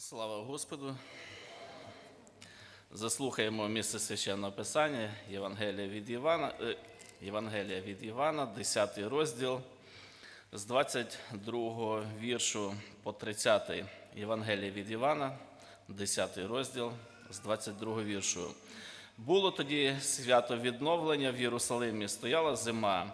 Слава Господу. Заслухаємо місце священного писання Євангелія від Івана, е, Євангелія від Івана, 10 розділ з 22 віршу по 30. Євангелія від Івана, 10 розділ з 22 віршу. Було тоді свято відновлення в Єрусалимі, стояла зима,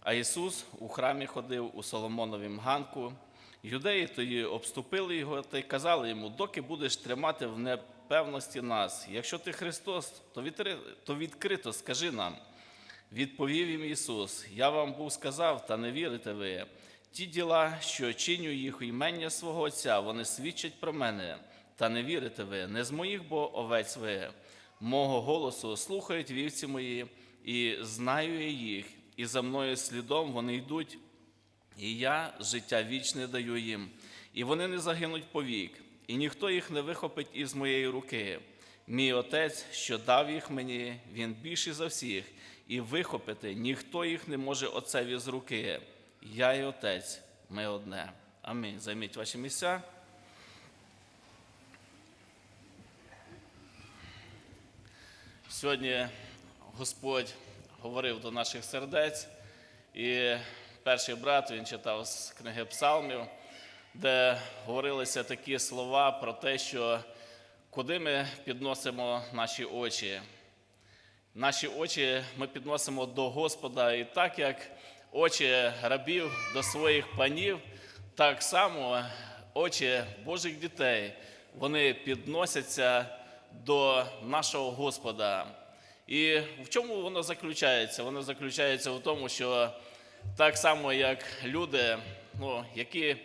а Ісус у храмі ходив у Соломоновім ганку. Юдеї тоді обступили його та й казали йому, доки будеш тримати в непевності нас. Якщо ти Христос, то, відкри- то відкрито скажи нам. Відповів їм Ісус: Я вам був сказав, та не вірите ви. Ті діла, що чиню їх у імення свого Отця, вони свідчать про мене, та не вірите ви, не з моїх бо овець ви. Мого голосу слухають вівці мої, і знаю я їх, і за мною слідом вони йдуть, і я життя вічне даю їм, і вони не загинуть повік, і ніхто їх не вихопить із моєї руки. Мій отець, що дав їх мені, він більший за всіх, і вихопити ніхто їх не може отцеві з руки. Я і отець, ми одне. Амінь. Займіть ваші місця. Сьогодні Господь говорив до наших сердець, і перший брат він читав з книги Псалмів, де говорилися такі слова про те, що куди ми підносимо наші очі. Наші очі ми підносимо до Господа, і так як очі рабів до своїх панів, так само очі Божих дітей вони підносяться до нашого Господа. І в чому воно заключається? Воно заключається в тому, що так само, як люди, ну, які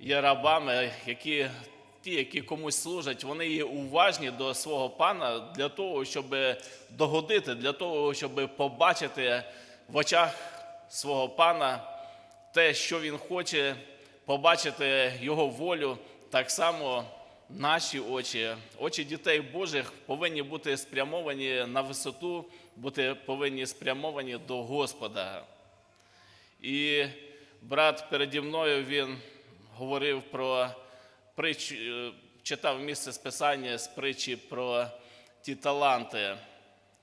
є рабами, які, ті, які комусь служать, вони є уважні до свого пана для того, щоб догодити, для того, щоб побачити в очах свого пана те, що він хоче, побачити його волю, так само наші очі, очі дітей Божих повинні бути спрямовані на висоту, бути повинні спрямовані до Господа. І брат переді мною він говорив про притчу, е, читав місце з писання з притчі про ті таланти.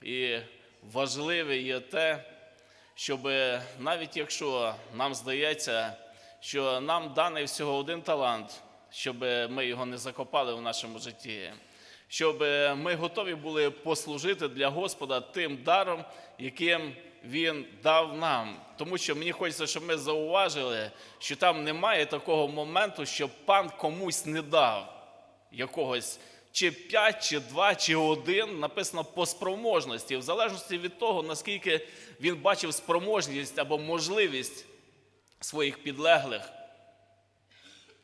І важливе є те, щоб навіть якщо нам здається, що нам даний всього один талант, щоб ми його не закопали в нашому житті, щоб ми готові були послужити для Господа тим даром, яким Він дав нам. Тому що мені хочеться, щоб ми зауважили, що там немає такого моменту, що пан комусь не дав якогось. Чи 5, чи 2, чи 1, написано по спроможності, в залежності від того, наскільки він бачив спроможність або можливість своїх підлеглих.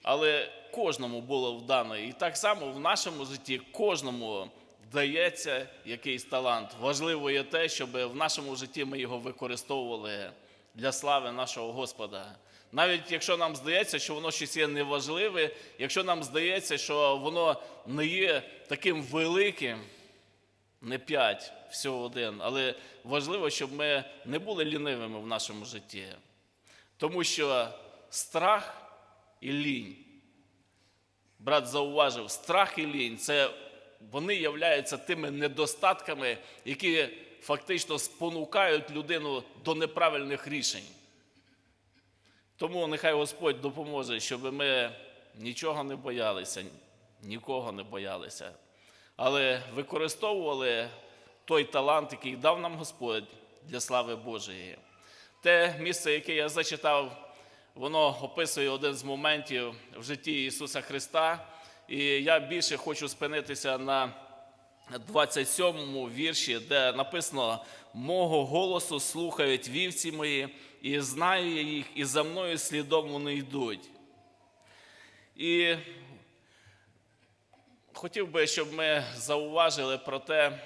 Але кожному було вдано. І так само в нашому житті кожному дається якийсь талант. Важливо є те, щоб в нашому житті ми його використовували для слави нашого Господа. Навіть якщо нам здається, що воно щось є неважливе, якщо нам здається, що воно не є таким великим, не п'ять, всього один, але важливо, щоб ми не були лінивими в нашому житті. Тому що страх і лінь, брат зауважив, страх і лінь це вони являються тими недостатками, які фактично спонукають людину до неправильних рішень. Тому нехай Господь допоможе, щоб ми нічого не боялися, нікого не боялися, але використовували той талант, який дав нам Господь для слави Божої. Те місце, яке я зачитав, воно описує один з моментів в житті Ісуса Христа. І я більше хочу спинитися на 27-му вірші, де написано: Мого голосу слухають вівці мої, і знаю я їх, і за мною слідом вони йдуть. І хотів би, щоб ми зауважили про те,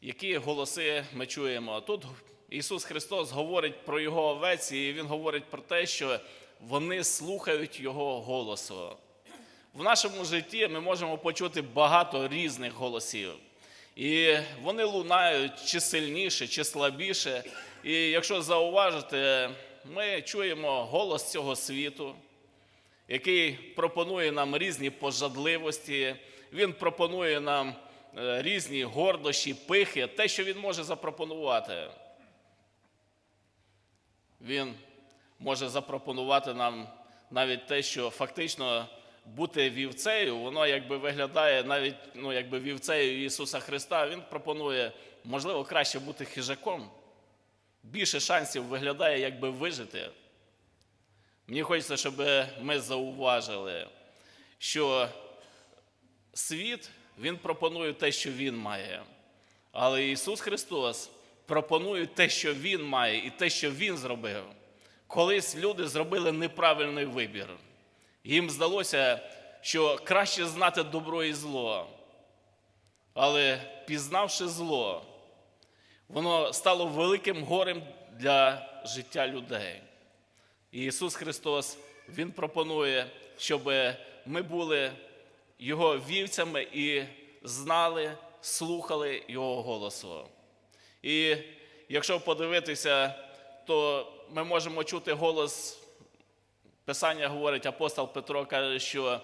які голоси ми чуємо. Тут Ісус Христос говорить про Його овець, і Він говорить про те, що вони слухають Його голосу. В нашому житті ми можемо почути багато різних голосів. І вони лунають чи сильніше, чи слабіше. І якщо зауважити, ми чуємо голос цього світу. який пропонує нам різні пожадливості, він пропонує нам е, різні гордощі, пихи, те, що він може запропонувати. Він може запропонувати нам навіть те, що фактично бути вівцею, воно якби виглядає навіть ну, якби вівцею Ісуса Христа. Він пропонує, можливо, краще бути хижаком. Більше шансів виглядає, якби вижити. Мені хочеться, щоб ми зауважили, що світ Він пропонує те, що Він має. Але Ісус Христос пропонує те, що Він має, і те, що Він зробив. Колись люди зробили неправильний вибір. Їм здалося, що краще знати добро і зло. Але пізнавши зло, воно стало великим горем для життя людей. І Ісус Христос Він пропонує, щоб ми були Його вівцями і знали, слухали Його голосу. І якщо подивитися, то ми можемо чути голос. Писання говорить, апостол Петро каже, що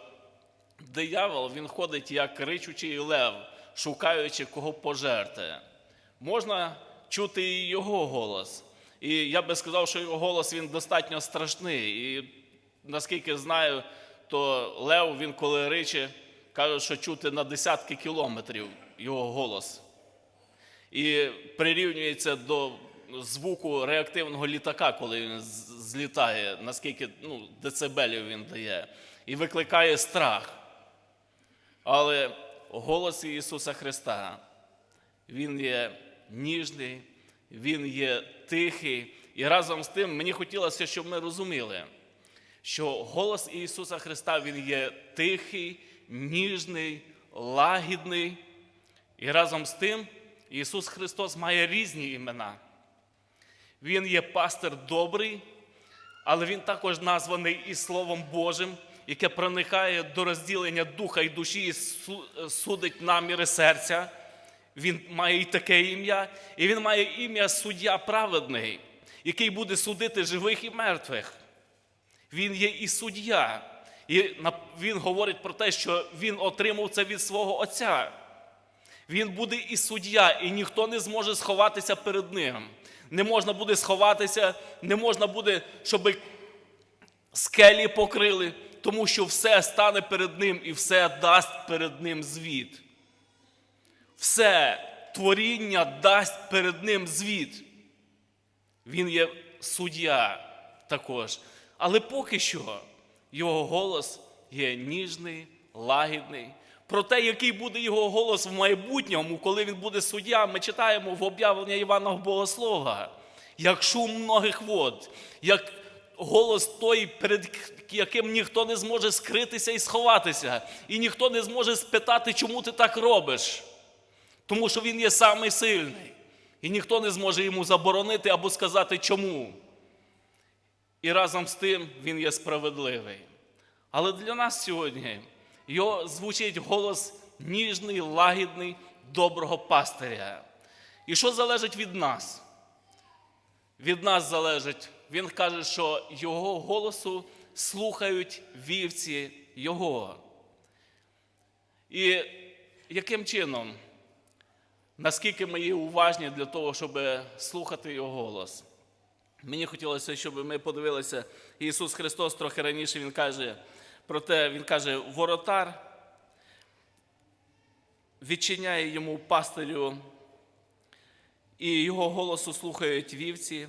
диявол він ходить як ричучий лев, шукаючи кого пожерти. Можна чути і його голос. І я би сказав, що його голос він достатньо страшний. І наскільки знаю, то Лев, він коли риче, каже, що чути на десятки кілометрів його голос. І прирівнюється до звуку реактивного літака, коли він злітає, наскільки ну, децибелів він дає, і викликає страх. Але голос Ісуса Христа, Він є ніжний, Він є тихий. І разом з тим мені хотілося, щоб ми розуміли, що голос Ісуса Христа Він є тихий, ніжний, лагідний. І разом з тим Ісус Христос має різні імена. Він є пастир добрий, але Він також названий і Словом Божим, яке проникає до розділення духа і душі і судить наміри серця. Він має і таке ім'я, і він має ім'я суддя праведний, який буде судити живих і мертвих. Він є і суддя. І він говорить про те, що він отримав це від свого Отця. Він буде і суддя, і ніхто не зможе сховатися перед ним. Не можна буде сховатися, не можна буде, щоб скелі покрили, тому що все стане перед ним і все дасть перед ним звіт. Все творіння дасть перед ним звіт. Він є суддя також. Але поки що його голос є ніжний, лагідний. Про те, який буде його голос в майбутньому, коли він буде суддя, ми читаємо в об'явлення Івана Богослова, як шум многих вод, як голос той, перед яким ніхто не зможе скритися і сховатися, і ніхто не зможе спитати, чому ти так робиш. Тому що він є самий сильний. І ніхто не зможе йому заборонити або сказати чому. І разом з тим він є справедливий. Але для нас сьогодні його звучить голос ніжний, лагідний, доброго пастиря. І що залежить від нас? Від нас залежить. Він каже, що його голосу слухають вівці Його. І яким чином? Наскільки ми є уважні для того, щоб слухати його голос? Мені хотілося, щоб ми подивилися, Ісус Христос трохи раніше Він каже про те, Він каже, воротар відчиняє йому пастирю, і його голосу слухають вівці,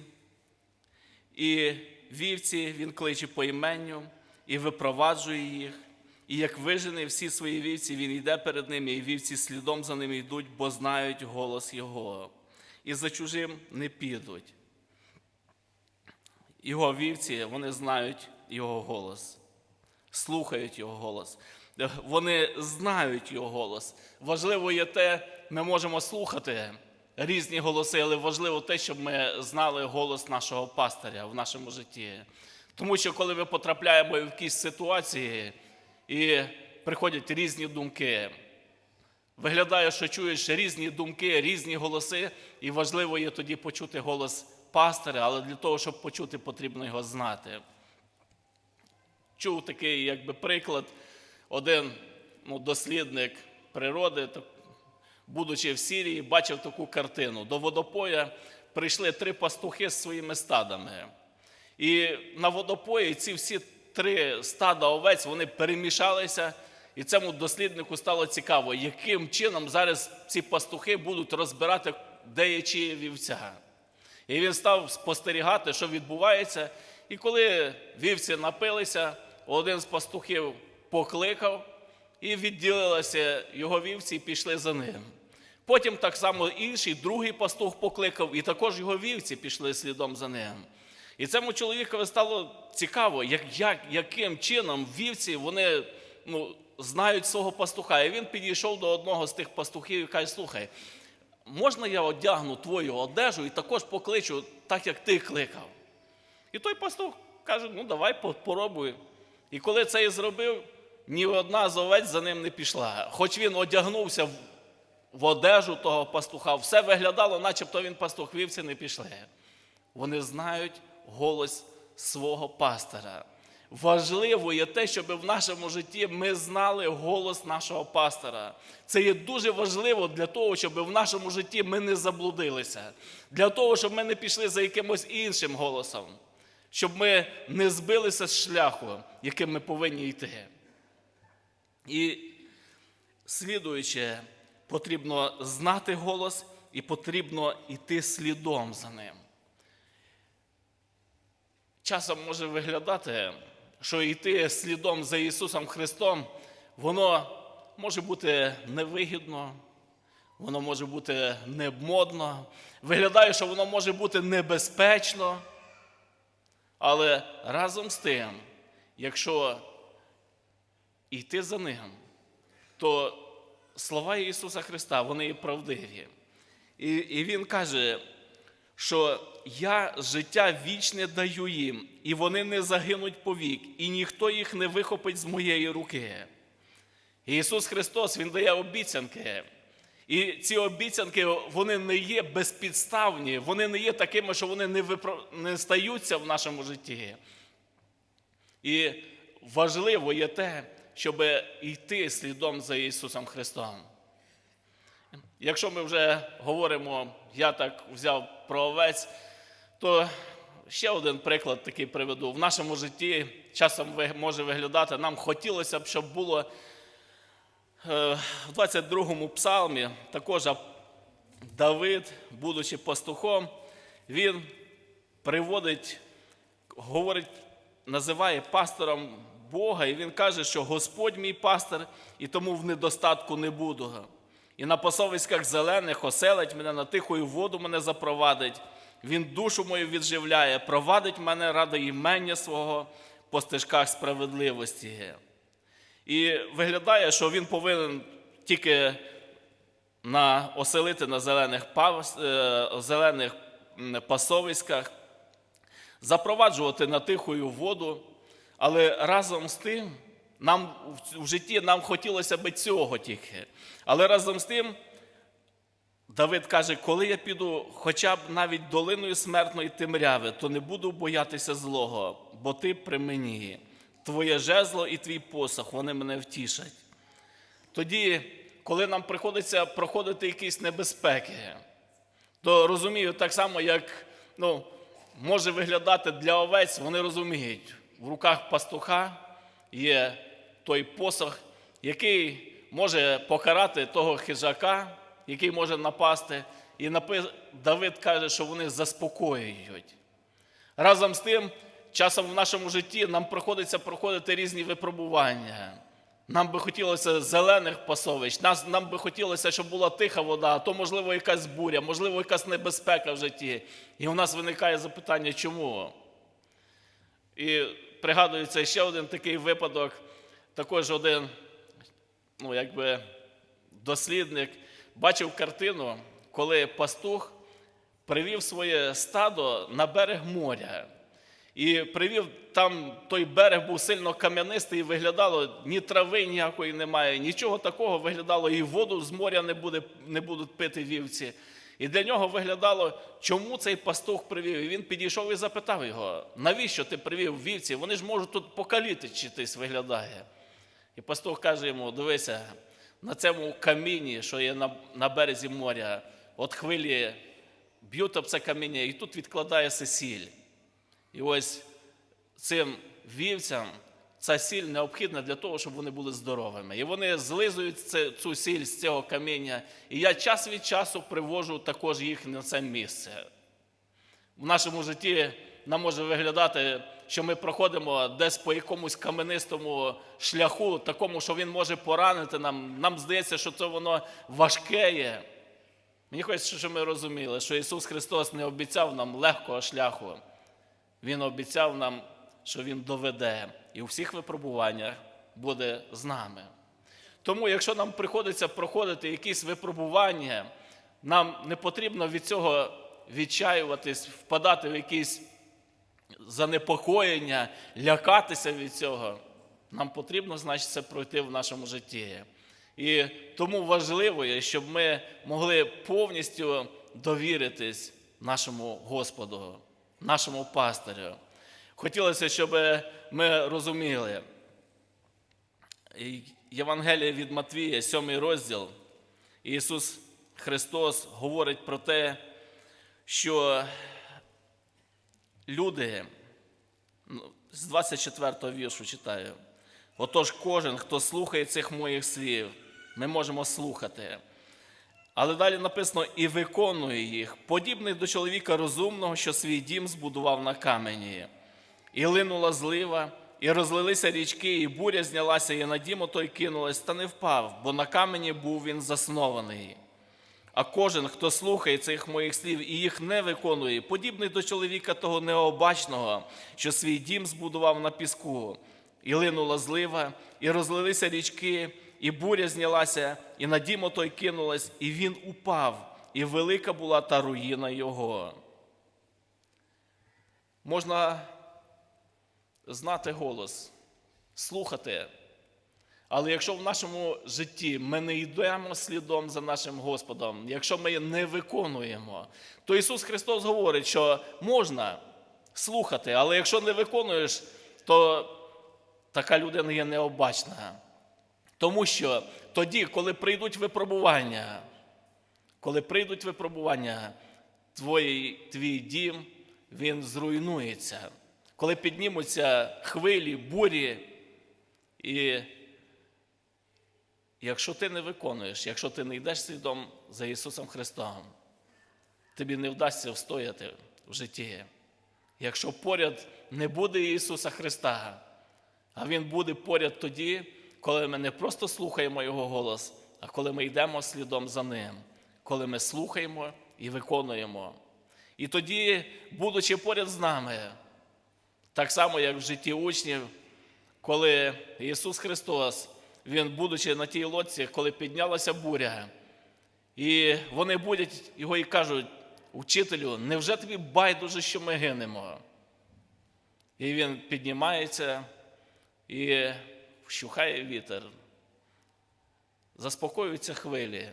і вівці він кличе по іменню і випроваджує їх. І як вижене всі свої вівці, він йде перед ними, і вівці слідом за ними йдуть, бо знають голос Його. І за чужим не підуть. Його вівці, вони знають Його голос, слухають Його голос. Вони знають Його голос. Важливо є те, ми можемо слухати різні голоси, але важливо те, щоб ми знали голос нашого пастиря в нашому житті. Тому що коли ми потрапляємо в якісь ситуації і приходять різні думки, виглядає, що чуєш різні думки, різні голоси, і важливо є тоді почути голос пастиря, але для того, щоб почути, потрібно його знати. Чув такий якби, приклад. Один ну, дослідник природи, будучи в Сірії, бачив таку картину. До водопоя прийшли три пастухи з своїми стадами. І на водопої ці всі три стада овець вони перемішалися, і цьому досліднику стало цікаво, яким чином зараз ці пастухи будуть розбирати деячі вівця. І він став спостерігати, що відбувається. І коли вівці напилися, один з пастухів покликав, і відділилися його вівці і пішли за ним. Потім так само інший, другий пастух покликав, і також його вівці пішли слідом за ним. І цьому чоловікові стало цікаво, як, як, яким чином вівці вони ну, знають свого пастуха. І він підійшов до одного з тих пастухів і каже: слухай, можна я одягну твою одежу і також покличу, так як ти кликав? І той пастух каже: ну давай попробуй. І коли це і зробив, ні одна з овець за ним не пішла. Хоч він одягнувся в, одежу того пастуха, все виглядало, начебто він пастух, вівці не пішли. Вони знають голос свого пастора. Важливо є те, щоб в нашому житті ми знали голос нашого пастора. Це є дуже важливо для того, щоб в нашому житті ми не заблудилися, для того, щоб ми не пішли за якимось іншим голосом, щоб ми не збилися з шляху, яким ми повинні йти. І слідуючи, потрібно знати голос і потрібно йти слідом за ним. Часом може виглядати, що йти слідом за Ісусом Христом, воно може бути невигідно, воно може бути немодно, виглядає, що воно може бути небезпечно. Але разом з тим, якщо йти за ним, то слова Ісуса Христа, вони є правдиві. І, і Він каже, що я життя вічне даю їм, і вони не загинуть повік, і ніхто їх не вихопить з моєї руки. Ісус Христос Він дає обіцянки. І ці обіцянки вони не є безпідставні, вони не є такими, що вони не, випро... не стаються в нашому житті. І важливо є те, щоб йти слідом за Ісусом Христом. Якщо ми вже говоримо, я так взяв про овець, то ще один приклад такий приведу. В нашому житті часом може виглядати, нам хотілося б, щоб було в 22-му псалмі також Давид, будучи пастухом, він приводить, говорить, називає пастором Бога, і він каже, що Господь мій пастор, і тому в недостатку не буду. І на пасовиськах зелених оселить мене, на тихою воду мене запровадить. Він душу мою відживляє, провадить мене ради імення свого по стежках справедливості. І виглядає, що він повинен тільки на, оселити на зелених, пас, е, зелених пасовиськах, запроваджувати на тихою воду, але разом з тим нам в житті нам хотілося би цього тільки. Але разом з тим, Давид каже, коли я піду хоча б навіть долиною смертної темряви, то не буду боятися злого, бо ти при мені. Твоє жезло і твій посох, вони мене втішать. Тоді, коли нам приходиться проходити якісь небезпеки, то розумію, так само, як ну, може виглядати для овець, вони розуміють, в руках пастуха є той посох, який може покарати того хижака, який може напасти. І Давид каже, що вони заспокоюють. Разом з тим, часом в нашому житті нам приходиться проходити різні випробування. Нам би хотілося зелених пасовищ, нам би хотілося, щоб була тиха вода, а то, можливо, якась буря, можливо, якась небезпека в житті. І у нас виникає запитання, чому? І пригадується ще один такий випадок, також один ну, якби дослідник бачив картину, коли пастух привів своє стадо на берег моря. І привів там той берег був сильно кам'янистий, і виглядало ні трави ніякої немає, нічого такого виглядало, і воду з моря не буде, не будуть пити вівці. І для нього виглядало, чому цей пастух привів. І він підійшов і запитав його, навіщо ти привів вівці? Вони ж можуть тут покалітичитись, виглядає. І пастух каже йому: дивися, на цьому камінні, що є на, на березі моря, от хвилі б'ють об це каміння, і тут відкладається сіль. І ось цим вівцям ця сіль необхідна для того, щоб вони були здоровими. І вони злизують цю сіль з цього каміння. І я час від часу привожу також їх на це місце. В нашому житті нам може виглядати, що ми проходимо десь по якомусь каменистому шляху, такому, що він може поранити нам. Нам здається, що це воно важке є. Мені хочеться, щоб ми розуміли, що Ісус Христос не обіцяв нам легкого шляху. Він обіцяв нам, що Він доведе і у всіх випробуваннях буде з нами. Тому, якщо нам приходиться проходити якісь випробування, нам не потрібно від цього відчаюватись, впадати в якісь занепокоєння, лякатися від цього. Нам потрібно, значить, це пройти в нашому житті. І тому важливо, є, щоб ми могли повністю довіритись нашому Господу, нашому пастирю. Хотілося, щоб ми розуміли. І Євангелія від Матвія, 7 розділ, Ісус Христос говорить про те, що люди, ну, з 24 віршу читаю. Отож, кожен, хто слухає цих моїх слів, ми можемо слухати. Але далі написано і виконує їх, подібний до чоловіка розумного, що свій дім збудував на камені. І линула злива, і розлилися річки, і буря знялася, і на дім отой кинулась, та не впав, бо на камені був він заснований. А кожен, хто слухає цих моїх слів і їх не виконує, подібний до чоловіка того необачного, що свій дім збудував на піску, і линула злива, і розлилися річки, і буря знялася, і на дім отой кинулась, і він упав, і велика була та руїна його. Можна знати голос, слухати. Але якщо в нашому житті ми не йдемо слідом за нашим Господом, якщо ми не виконуємо, то Ісус Христос говорить, що можна слухати, але якщо не виконуєш, то така людина є необачна. Тому що тоді, коли прийдуть випробування, коли прийдуть випробування, твій, твій дім, він зруйнується. Коли піднімуться хвилі, бурі, і якщо ти не виконуєш, якщо ти не йдеш слідом за Ісусом Христом, тобі не вдасться встояти в житті. Якщо поряд не буде Ісуса Христа, а Він буде поряд тоді, коли ми не просто слухаємо Його голос, а коли ми йдемо слідом за Ним, коли ми слухаємо і виконуємо. І тоді, будучи поряд з нами, так само, як в житті учнів, коли Ісус Христос, Він, будучи на тій лодці, коли піднялася буря, і вони будять його і кажуть, учителю, невже тобі байдуже, що ми гинемо? І він піднімається і вщухає вітер, заспокоюються хвилі,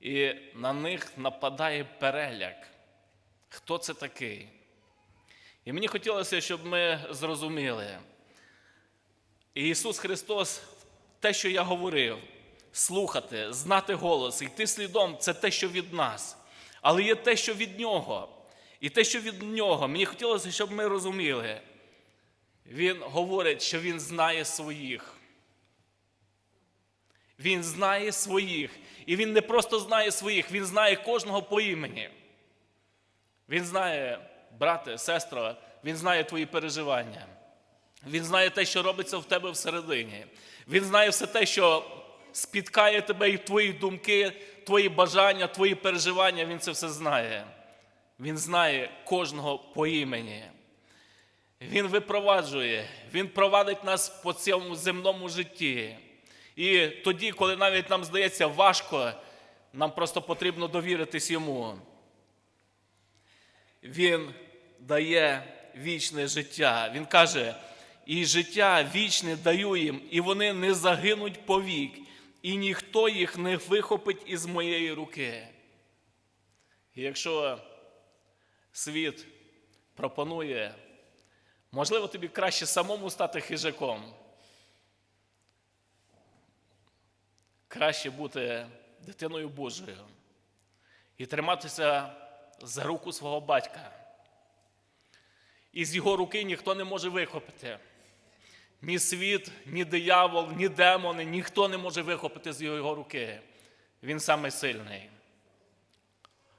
і на них нападає переляк. Хто це такий? І мені хотілося, щоб ми зрозуміли. Ісус Христос, те, що я говорив, слухати, знати голос, йти слідом це те, що від нас. Але є те, що від Нього. І те, що від Нього, мені хотілося, щоб ми розуміли. Він говорить, що Він знає своїх. Він знає своїх. І він не просто знає своїх, він знає кожного по імені. Він знає, брате, сестро, він знає твої переживання. Він знає те, що робиться в тебе всередині. Він знає все те, що спіткає тебе і твої думки, твої бажання, твої переживання. Він це все знає. Він знає кожного по імені. Він випроваджує, Він провадить нас по цьому земному житті. І тоді, коли навіть нам здається важко, нам просто потрібно довіритись йому. Він дає вічне життя. Він каже, і життя вічне даю їм, і вони не загинуть повік, і ніхто їх не вихопить із моєї руки. І якщо світ пропонує, можливо, тобі краще самому стати хижаком, краще бути дитиною Божою і триматися за руку свого батька. І з його руки ніхто не може вихопити. Ні світ, ні диявол, ні демони, ніхто не може вихопити з його руки. Він самий сильний.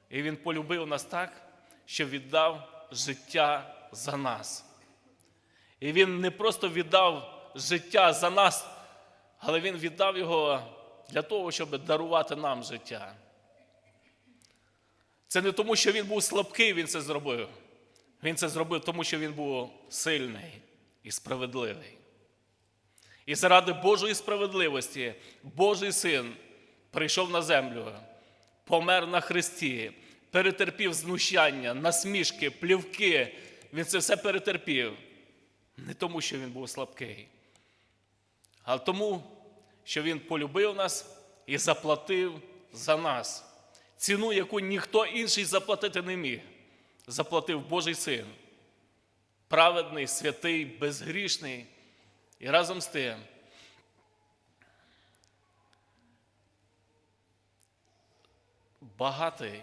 І він полюбив нас так, що віддав життя за нас. І він не просто віддав життя за нас, але він віддав його для того, щоб дарувати нам життя. Це не тому, що він був слабкий, він це зробив. Він це зробив тому, що він був сильний і справедливий. І заради Божої справедливості Божий син прийшов на землю, помер на хресті, перетерпів знущання, насмішки, плівки. Він це все перетерпів. Не тому, що він був слабкий, а тому, що він полюбив нас і заплатив за нас. Ціну, яку ніхто інший заплатити не міг, заплатив Божий син. Праведний, святий, безгрішний. І разом з тим багатий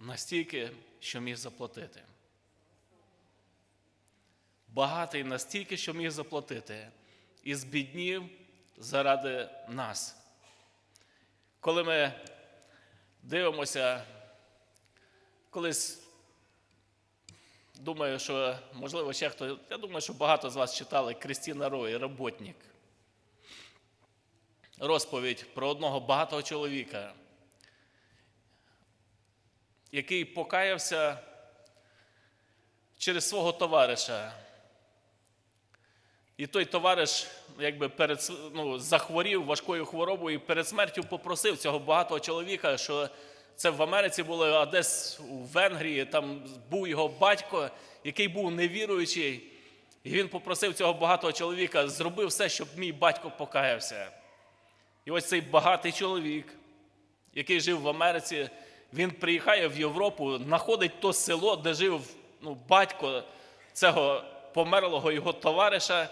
настільки, що міг заплатити. Багатий настільки, що міг заплатити, і збіднів заради нас. Коли ми дивимося, колись думаю, що можливо ще хто. Я думаю, що багато з вас читали Крістіна Рой, роботник. Розповідь про одного багатого чоловіка, який покаявся через свого товариша. І той товариш якби перед, ну, захворів важкою хворобою і перед смертю попросив цього багатого чоловіка, що це в Америці було, а десь у Венгрії, там був його батько, який був невіруючий. І він попросив цього багатого чоловіка, зроби все, щоб мій батько покаявся. І ось цей багатий чоловік, який жив в Америці, він приїхає в Європу, знаходить то село, де жив ну, батько цього померлого його товариша,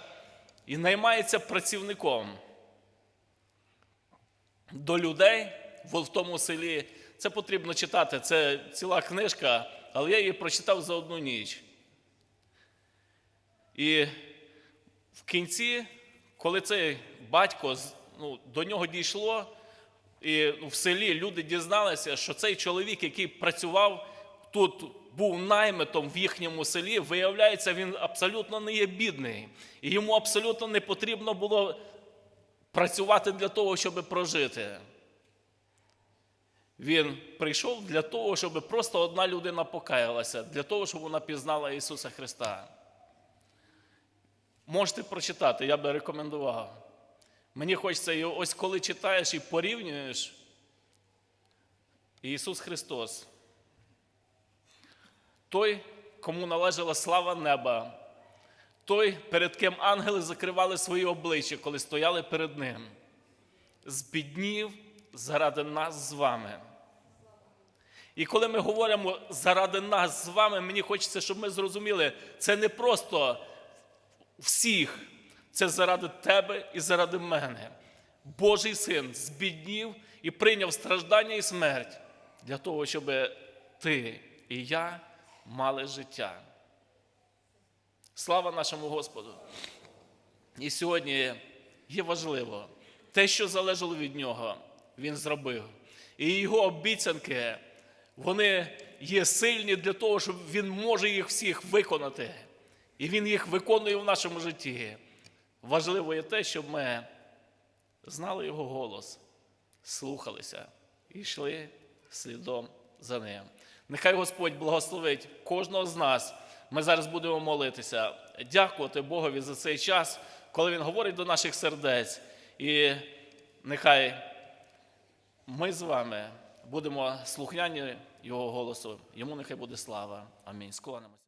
і наймається працівником до людей в тому селі. Це потрібно читати, це ціла книжка, але я її прочитав за одну ніч. І в кінці, коли цей батько ну, до нього дійшло, і в селі люди дізналися, що цей чоловік, який працював тут, був наймитом в їхньому селі, виявляється, він абсолютно не є бідний. І йому абсолютно не потрібно було працювати для того, щоб прожити. Він прийшов для того, щоб просто одна людина покаялася, для того, щоб вона пізнала Ісуса Христа. Можете прочитати, я би рекомендував. Мені хочеться, і ось коли читаєш і порівнюєш, Ісус Христос, той, кому належала слава неба, той, перед ким ангели закривали свої обличчя, коли стояли перед Ним, збіднів заради нас з вами. І коли ми говоримо заради нас з вами, мені хочеться, щоб ми зрозуміли, це не просто всіх, це заради тебе і заради мене. Божий син збіднів і прийняв страждання і смерть для того, щоб ти і я мали життя. Слава нашому Господу! І сьогодні є важливо те, що залежало від нього, він зробив. І його обіцянки, вони є сильні для того, щоб він може їх всіх виконати. І він їх виконує в нашому житті. Важливо є те, щоб ми знали його голос, слухалися і йшли слідом за ним. Нехай Господь благословить кожного з нас. Ми зараз будемо молитися, дякувати Богові за цей час, коли Він говорить до наших сердець. І нехай ми з вами будемо слухняні Його голосу. Йому нехай буде слава. Амінь. Склонимося.